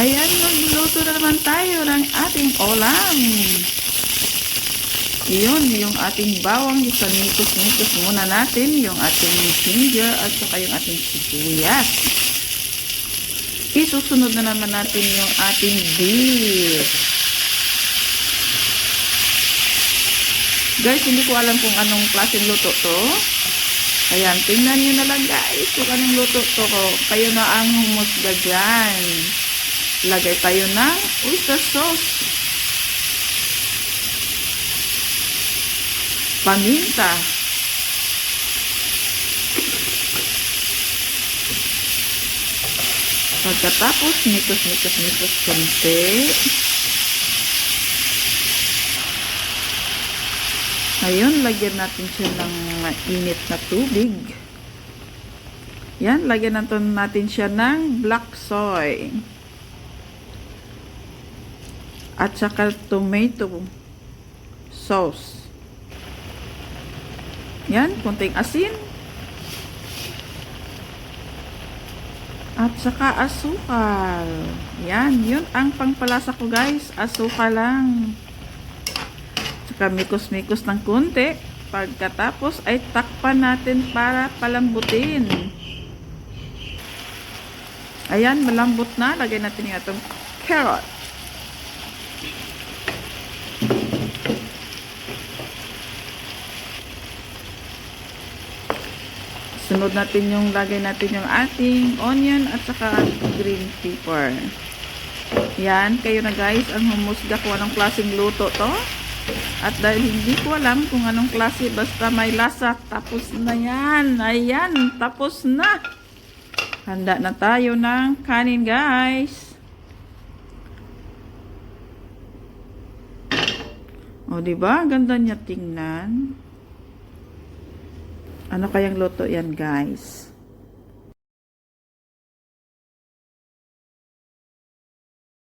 Ayan, magluto na naman tayo ng ating ulam. Iyon, yung ating bawang, isanitos-nitos muna natin, yung ating ginger at saka yung ating sibuyas. Isusunod na naman natin yung ating beef. Guys, hindi ko alam kung anong klaseng luto to. Ayan, tingnan nyo na lang guys kung anong luto to ko. Kayo na ang humusga dyan. Lagay tayo ng oyster sauce. Paminta. Pagkatapos, mitos-mitos-mitos konti. Ayun, lagyan natin siya ng mainit na tubig. Yan, lagyan natin siya ng black soy. At saka tomato sauce. Yan, kunting asin. At saka asukal. Yan, yun ang pangpalasa ko guys. Asukal lang. Saka mikos-mikos ng kunti. Pagkatapos ay takpan natin para palambutin. Ayan, malambot na. Lagay natin yung atong carrot. Sunod natin yung lagay natin yung ating onion at saka green pepper. Yan, kayo na guys ang humusga kung anong klaseng luto to. At dahil hindi ko alam kung anong klase, basta may lasa, tapos na yan. Ayan, tapos na. Handa na tayo ng kanin guys. O, di ba? Ganda niya tingnan. Ano kayang luto yan, guys?